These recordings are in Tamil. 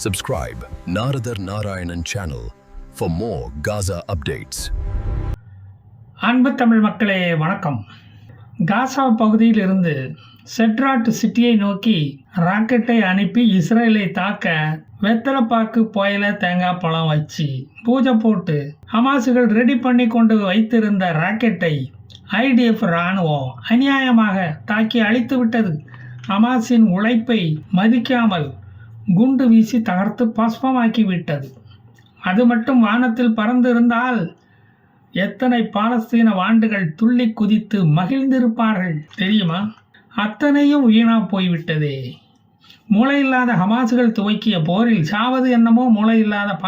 Subscribe Naradar Narayanan channel for more Gaza updates. அன்பு தமிழ் மக்களே வணக்கம் காசா பகுதியில் இருந்து செட்ராட் சிட்டியை நோக்கி ராக்கெட்டை அனுப்பி இஸ்ரேலை தாக்க வெத்தலைப்பாக்கு புயல தேங்காய் பழம் வச்சு பூஜை போட்டு ஹமாசுகள் ரெடி பண்ணி கொண்டு வைத்திருந்த ராக்கெட்டை ஐடிஎஃப் இராணுவம் அநியாயமாக தாக்கி அழித்து விட்டது ஹமாஸின் உழைப்பை மதிக்காமல் குண்டு வீசி தகர்த்து பஸ்பமாக்கி விட்டது. அது மட்டும் வானத்தில் பறந்திருந்தால் எத்தனை பாலஸ்தீன வாண்டுகள் துள்ளி குதித்து மகிழ்ந்திருப்பார்கள் தெரியுமா? அத்தனையும் வீணா போய்விட்டதே. மூளை இல்லாத ஹமாசுகள் துவக்கிய போரில் சாவது என்னமோ மூளை இல்லாத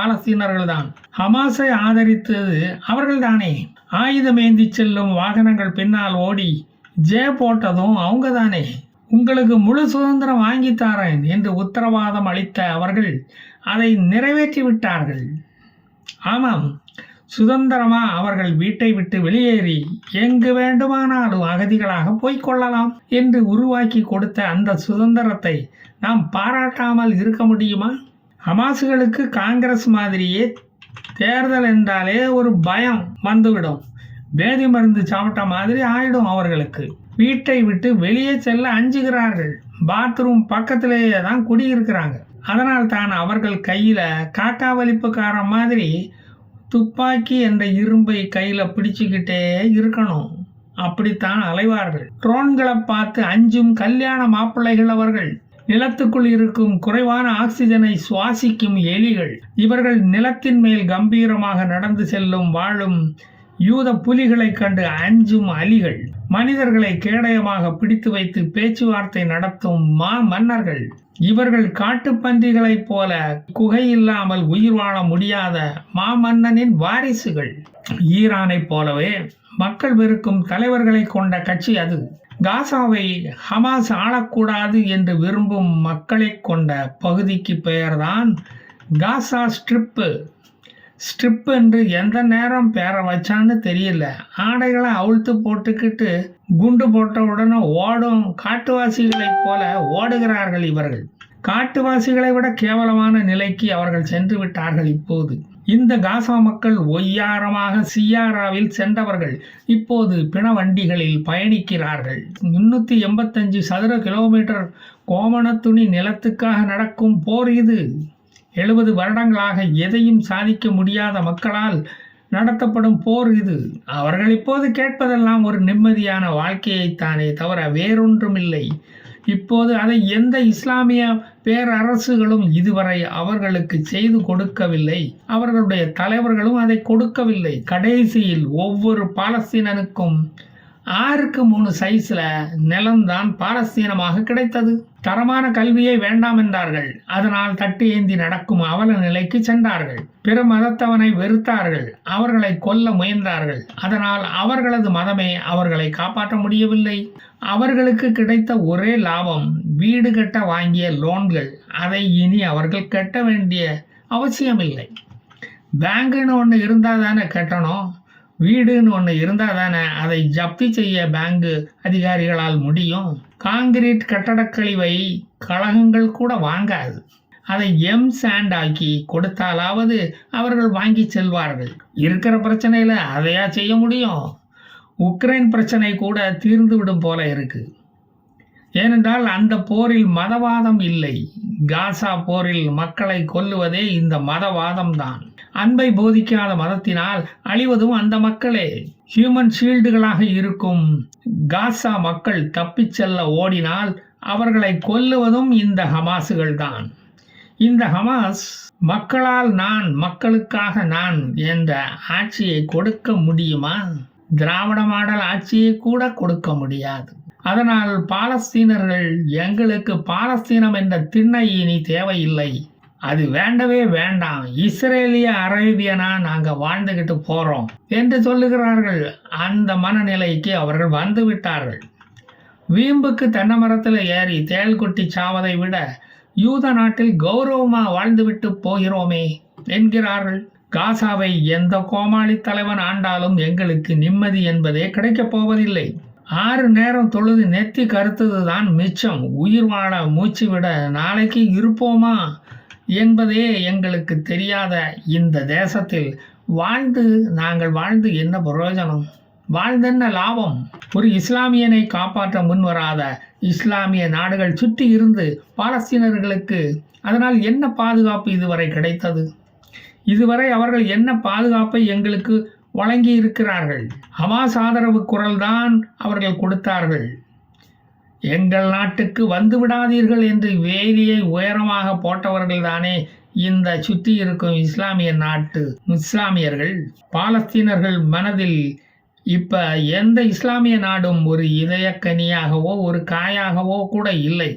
ஹமாஸை ஆதரித்தது அவர்கள்தானே. ஆயுதம் ஏந்தி செல்லும் வாகனங்கள் பின்னால் ஓடி ஜே போட்டதும் அவங்க தானே உங்களுக்கு முழு சுதந்திரம் வாங்கி தாரேன் என்று உத்தரவாதம் அளித்த அவர்கள் அதை நிறைவேற்றி விட்டார்கள் ஆமாம் சுதந்திரமா அவர்கள் வீட்டை விட்டு வெளியேறி எங்கு வேண்டுமானாலும் அகதிகளாக போய்க் கொள்ளலாம் என்று உருவாக்கி கொடுத்த அந்த சுதந்திரத்தை நாம் பாராட்டாமல் இருக்க முடியுமா? ஹமாசுகளுக்கு காங்கிரஸ் மாதிரியே தேர்தல் என்றாலே ஒரு பயம் வந்துவிடும். வேதி மருந்து சாப்பிட்ட மாதிரி ஆயிடும் அவர்களுக்கு. வீட்டை விட்டு வெளியே செல்ல அஞ்சுகிறார்கள். பாத்ரூம் பக்கத்திலேயே தான் குடியிருக்கிறாங்க. அதனால் தான் அவர்கள் கையில் காக்கா வலிப்புக்கார மாதிரி துப்பாக்கி என்ற இரும்பை கையில் பிடிச்சிக்கிட்டே இருக்கணும். அப்படித்தான் அலைவார்கள். ட்ரோன்களை பார்த்து அஞ்சும் கல்யாண மாப்பிள்ளைகள் அவர்கள். நிலத்துக்குள் இருக்கும் குறைவான ஆக்சிஜனை சுவாசிக்கும் எலிகள். இவர்கள் நிலத்தின் மேல் கம்பீரமாக நடந்து செல்லும் வாழும் யூத புலிகளை கண்டு அஞ்சும் அலிகள். மனிதர்களை கேடயமாக பிடித்து வைத்து பேச்சுவார்த்தை நடத்தும் மா மன்னர்கள். இவர்கள் காட்டுப்பன்றிகளைப் போல குகை இல்லாமல் உயிர் வாழ முடியாத மாமன்னனின் வாரிசுகள். ஈரானைப் போலவே மக்கள் வெறுக்கும் தலைவர்களை கொண்ட கட்சி அது. காசாவை ஹமாஸ் ஆளக்கூடாது என்று விரும்பும் மக்களைக் கொண்ட பகுதிக்கு பெயர்தான் காசா ஸ்ட்ரிப்பு. ஸ்ட்ரிப் என்று எந்த நேரம் பேர வச்சான்னு தெரியல. ஆடைகளை அவிழ்த்து போட்டுக்கிட்டு குண்டு போட்ட உடனே ஓடும் காட்டுவாசிகளைப் போல ஓடுகிறார்கள் இவர்கள். காட்டுவாசிகளை விட கேவலமான நிலைக்கு அவர்கள் சென்று விட்டார்கள் இப்போது. இந்த காசா மக்கள் ஒய்யாரமாக சியாராவில் சென்றவர்கள் இப்போது பிண வண்டிகளில் பயணிக்கிறார்கள். முன்னூற்றி எண்பத்தஞ்சு சதுர கிலோமீட்டர் கோமணத்துணி நிலத்துக்காக நடக்கும் போர் இது. எழுபது வருடங்களாக எதையும் சாதிக்க முடியாத மக்களால் நடத்தப்படும் போர் இது. அவர்கள் இப்போது கேட்பதெல்லாம் ஒரு நிம்மதியான வாழ்க்கையைத்தானே தவிர வேறொன்றுமில்லை. இப்போது அதை எந்த இஸ்லாமிய பேரரசுகளும் இதுவரை அவர்களுக்கு செய்து கொடுக்கவில்லை. அவர்களுடைய தலைவர்களும் அதை கொடுக்கவில்லை. கடைசியில் ஒவ்வொரு பாலஸ்தீனனுக்கும் ஆறுக்கு மூணு சைஸில் நிலம்தான் பாரஸ்தீனமாக கிடைத்தது. தரமான கல்வியை வேண்டாம் என்றார்கள். அதனால் தட்டு ஏந்தி நடக்கும் அவல நிலைக்கு சென்றார்கள். பிற மதத்தவனை வெறுத்தார்கள். அவர்களை கொல்ல முயன்றார்கள். அதனால் அவர்களது மதமே அவர்களை காப்பாற்ற முடியவில்லை. அவர்களுக்கு கிடைத்த ஒரே லாபம் வீடு கட்ட வாங்கிய லோன்கள் அதை இனி அவர்கள் கட்ட வேண்டிய அவசியமில்லை. பேங்குன்னு ஒன்று இருந்தால் தானே கட்டணும்? வீடுன்னு ஒன்று இருந்தால் தானே அதை ஜப்தி செய்ய பேங்கு அதிகாரிகளால் முடியும். காங்கிரீட் கட்டடக்கழிவை கழகங்கள் கூட வாங்காது. அதை எம் சாண்ட் ஆக்கி கொடுத்தாலாவது அவர்கள் வாங்கி செல்வார்கள். இருக்கிற பிரச்சனையில் அதையா செய்ய முடியும்? உக்ரைன் பிரச்சனை கூட தீர்ந்துவிடும் போல இருக்கு. ஏனென்றால் அந்த போரில் மதவாதம் இல்லை. காசா போரில் மக்களை கொல்லுவதே இந்த மதவாதம்தான். அன்பை போதிக்காத மதத்தினால் அழிவதும் அந்த மக்களே. ஹியூமன் ஷீல்டுகளாக இருக்கும் காசா மக்கள் தப்பிச் செல்ல ஓடினால் அவர்களை கொல்லுவதும் இந்த ஹமாசுகள் தான் இந்த ஹமாஸ் மக்களால் நான் மக்களுக்காக நான் என்ற ஆட்சியை கொடுக்க முடியுமா? திராவிட மாடல் ஆட்சியை கூட கொடுக்க முடியாது. அதனால் பாலஸ்தீனர்கள் எங்களுக்கு பாலஸ்தீனம் என்ற திண்ணை இனி தேவையில்லை. அது வேண்டவே வேண்டாம். இஸ்ரேலிய அரேபியனா நாங்கள் வாழ்ந்துக்கிட்டு போகிறோம் என்று சொல்லுகிறார்கள். அந்த மனநிலைக்கு அவர்கள் வந்து விட்டார்கள். வீம்புக்கு தென்னை மரத்தில் ஏறி தேள் கொட்டி சாவதை விட யூத நாட்டில் கௌரவமாக வாழ்ந்துவிட்டு போகிறோமே என்கிறார்கள். காசாவை எந்த கோமாளி தலைவன் ஆண்டாலும் எங்களுக்கு நிம்மதி என்பதே கிடைக்கப் போவதில்லை. ஆறு நேரம் தொழுது நெத்தி கருத்தது தான் மிச்சம். உயிர் வாழ மூச்சு விட நாளைக்கு இருப்போமா என்பதே எங்களுக்கு தெரியாத இந்த தேசத்தில். வாழ்ந்து நாங்கள் வாழ்ந்து என்ன பிரயோஜனம்? வாழ்ந்தென்ன லாபம்? ஒரு இஸ்லாமியனை காப்பாற்ற முன்வராத இஸ்லாமிய நாடுகள் சுற்றி இருந்து பாலஸ்தீனர்களுக்கு அதனால் என்ன பாதுகாப்பு இதுவரை கிடைத்தது? இதுவரை அவர்கள் என்ன பாதுகாப்பை எங்களுக்கு வழங்கி இருக்கிறார்கள் ஹமாஸ் ஆதரவு குரல்தான் அவர்கள் கொடுத்தார்கள். எங்கள் நாட்டுக்கு வந்து விடாதீர்கள் என்று வேலியை உயரமாக போட்டவர்கள் தானே இந்த சுற்றி இருக்கும் இஸ்லாமிய நாட்டு இஸ்லாமியர்கள். பாலஸ்தீனர்கள் மனதில் இப்ப எந்த இஸ்லாமிய நாடும் ஒரு இதயக்கனியாகவோ ஒரு காயாகவோ கூட இல்லை.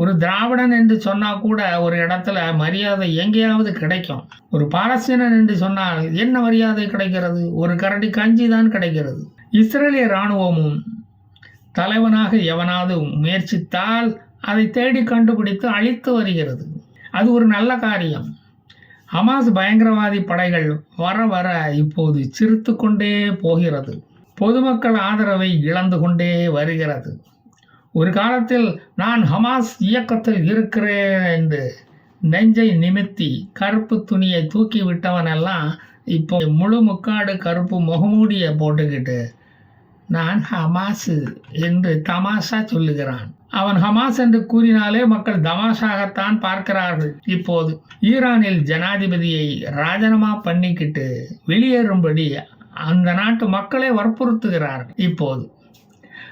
ஒரு திராவிடன் என்று சொன்னால் கூட ஒரு இடத்துல மரியாதை எங்கேயாவது கிடைக்கும். ஒரு பாலஸ்தீனன் என்று சொன்னால் என்ன மரியாதை கிடைக்கிறது? ஒரு கரடி கஞ்சி தான் கிடைக்கிறது. இஸ்ரேலிய இராணுவமும் தலைவனாக எவனாவது முயற்சித்தால் அதை தேடி கண்டுபிடித்து அழித்து வருகிறது. அது ஒரு நல்ல காரியம். ஹமாஸ் பயங்கரவாதி படைகள் வர வர இப்போது சிரித்து கொண்டே போகிறது. பொதுமக்கள் ஆதரவை இழந்து கொண்டே வருகிறது. ஒரு காலத்தில் நான் ஹமாஸ் இயக்கத்தில் இருக்கிறேன் என்று நெஞ்சை நிமித்தி கருப்பு துணியை தூக்கி விட்டவனெல்லாம் இப்போ முழு முக்காடு கருப்பு முகமூடியை போட்டுக்கிட்டு நான் ஹமாஸு என்று தமாஷா சொல்லுகிறான். அவன் ஹமாஸ் என்று கூறினாலே மக்கள் தமாஷாகத்தான் பார்க்கிறார்கள். இப்போது ஈரானில் ஜனாதிபதியை ராஜினாமா பண்ணிக்கிட்டு வெளியேறும்படி அந்த நாட்டு மக்களை வற்புறுத்துகிறார்கள். இப்போது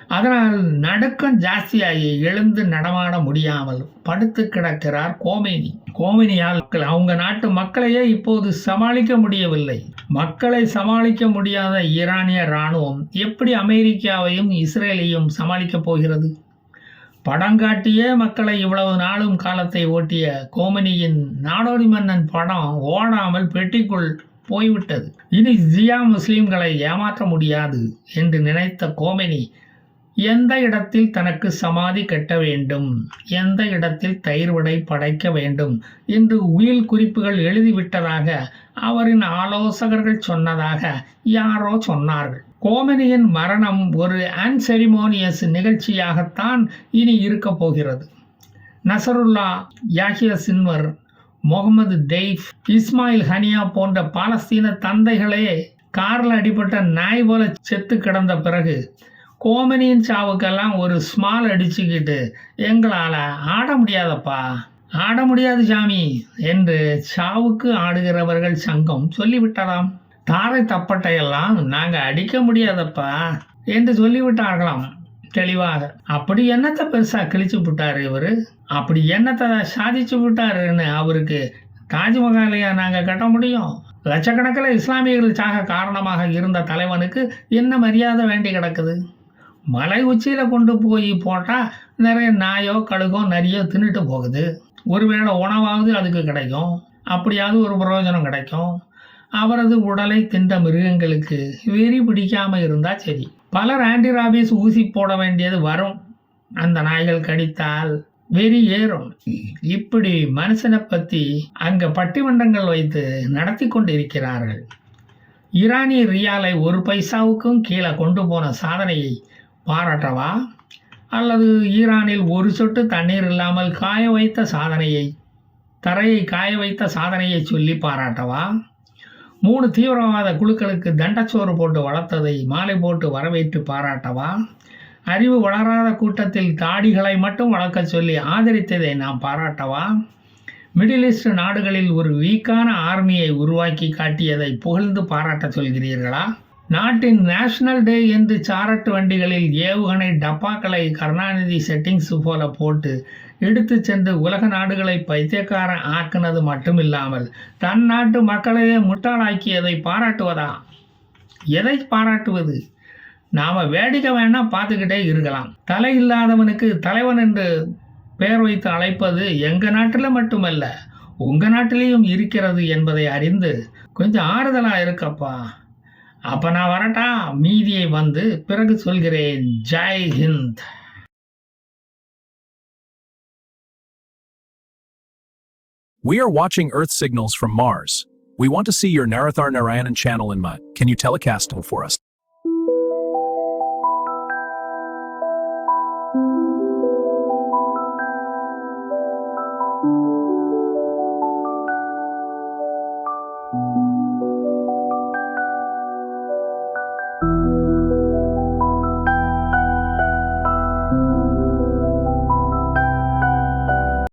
அதனால் நடுக்கம் ஜாஸ்தியாகி எழுந்து நடமாட முடியாமல் படுத்து கிடக்கிறார் கோமேனி. கோமினியால் மக்கள் அவங்க நாட்டு மக்களையே இப்போது சமாளிக்க முடியவில்லை. மக்களை சமாளிக்க முடியாத ஈரானிய இராணுவம் எப்படி அமெரிக்காவையும் இஸ்ரேலையும் சமாளிக்கப் போகிறது? படம் காட்டியே மக்களை இவ்வளவு நாளும் காலத்தை ஓட்டிய கோமனியின் நாடோடி மன்னன் படம் ஓடாமல் பெட்டிக்குள் போய்விட்டது. இனி ஜியா முஸ்லிம்களை ஏமாற்ற முடியாது என்று நினைத்த கோமினி எந்த இடத்தில் தனக்கு சமாதி கட்ட வேண்டும்? எந்த இடத்தில் தயிர் வடை படைக்க வேண்டும்? என்று உயில் குறிப்புகள் எழுதிவிட்டதாக அவரின் ஆலோசகர்கள் சொன்னதாக யாரோ சொன்னார்கள். கோமனியின் மரணம் ஒரு அன்செரிமோனியஸ் நிகழ்ச்சியாகத்தான் இனி இருக்கப் போகிறது. Nasrallah Yahya Sinwar Mohammed Deif Ismail Haniyeh போன்ற பாலஸ்தீன தந்தைகளே காரில் அடிபட்ட நாய் போல செத்து கிடந்த பிறகு கோமனியின் சாவுக்கெல்லாம் ஒரு ஸ்மால் அடிச்சுக்கிட்டு எங்களால் ஆட முடியாதப்பா. ஆட முடியாது சாமி என்று சாவுக்கு ஆடுகிறவர்கள் சங்கம் சொல்லிவிட்டதாம். தாரை தப்பட்டையெல்லாம் நாங்கள் அடிக்க முடியாதப்பா என்று சொல்லிவிட்டார்களாம். தெளிவாக அப்படி என்னத்தை பெருசாக கிழிச்சு விட்டாரு இவர்? அப்படி என்னத்தை சாதிச்சு விட்டாருன்னு அவருக்கு தாஜ்மஹாலையா நாங்கள் கட்ட முடியும்? லட்சக்கணக்கில் இஸ்லாமியர்கள் சாக காரணமாக இருந்த தலைவனுக்கு என்ன மரியாதை வேண்டி கிடக்குது? மலை உச்சியில் கொண்டு போய் போட்டால் நிறைய நாயோ கழுகோ நிறைய தின்னுட்டு போகுது. ஒருவேளை உணவாவது அதுக்கு கிடைக்கும். அப்படியாவது ஒரு பிரயோஜனம் கிடைக்கும். அவரது உடலை தின்ற மிருகங்களுக்கு வெறி பிடிக்காமல் இருந்தால் சரி. பலர் ஆன்டிராபிஸ் ஊசி போட வேண்டியது வரும். அந்த நாய்கள் கடித்தால் வெறி ஏறும். இப்படி மனுஷனை பற்றி அங்கே பட்டிமன்றங்கள் வைத்து நடத்தி கொண்டு இருக்கிறார்கள் ஈரானிய ரியாலை ஒரு பைசாவுக்கும் கீழே கொண்டு போன சாதனையை பாராட்டவா? அல்லது ஈரானில் ஒரு சொட்டு தண்ணீர் இல்லாமல் காய வைத்த சாதனையை தரையை காய வைத்த சாதனையை சொல்லி பாராட்டவா? மூணு தீவிரவாத குழுக்களுக்கு தண்டச்சோறு போட்டு வளர்த்ததை மாலை போட்டு வரவேற்று பாராட்டவா? அறிவு வளராத கூட்டத்தில் தாடிகளை மட்டும் வளர்க்க சொல்லி ஆதரித்ததை நாம் பாராட்டவா? மிடில் ஈஸ்ட் நாடுகளில் ஒரு வீக்கான ஆர்மியை உருவாக்கி காட்டியதை புகழ்ந்து பாராட்ட சொல்கிறீர்களா? நாட்டின் நேஷனல் டே என்று சாரட்டு வண்டிகளில் ஏவுகணை டப்பாக்களை கருணாநிதி செட்டிங்ஸ் போல போட்டு எடுத்து சென்று உலக நாடுகளை பைத்தியக்காரன் ஆக்குனது மட்டுமில்லாமல் தன் நாட்டு மக்களையே முட்டாளாக்கியதை பாராட்டுவதா? எதை பாராட்டுவது? நாம் வேடிக்கை வேணால் பார்த்துக்கிட்டே இருக்கலாம். தலை இல்லாதவனுக்கு தலைவன் என்று பெயர் வைத்து அழைப்பது எங்கள் நாட்டில் மட்டுமல்ல உங்கள் நாட்டிலேயும் இருக்கிறது என்பதை அறிந்து கொஞ்சம் ஆறுதலாக இருக்கப்பா. அப்ப நான் வரட்டா மீதியை வந்து பிறகு சொல்கிறேன் Jai Hind We are watching Earth signals from Mars. We want to see your Narathar Narayanan channel in MUD. Can you telecast them for us?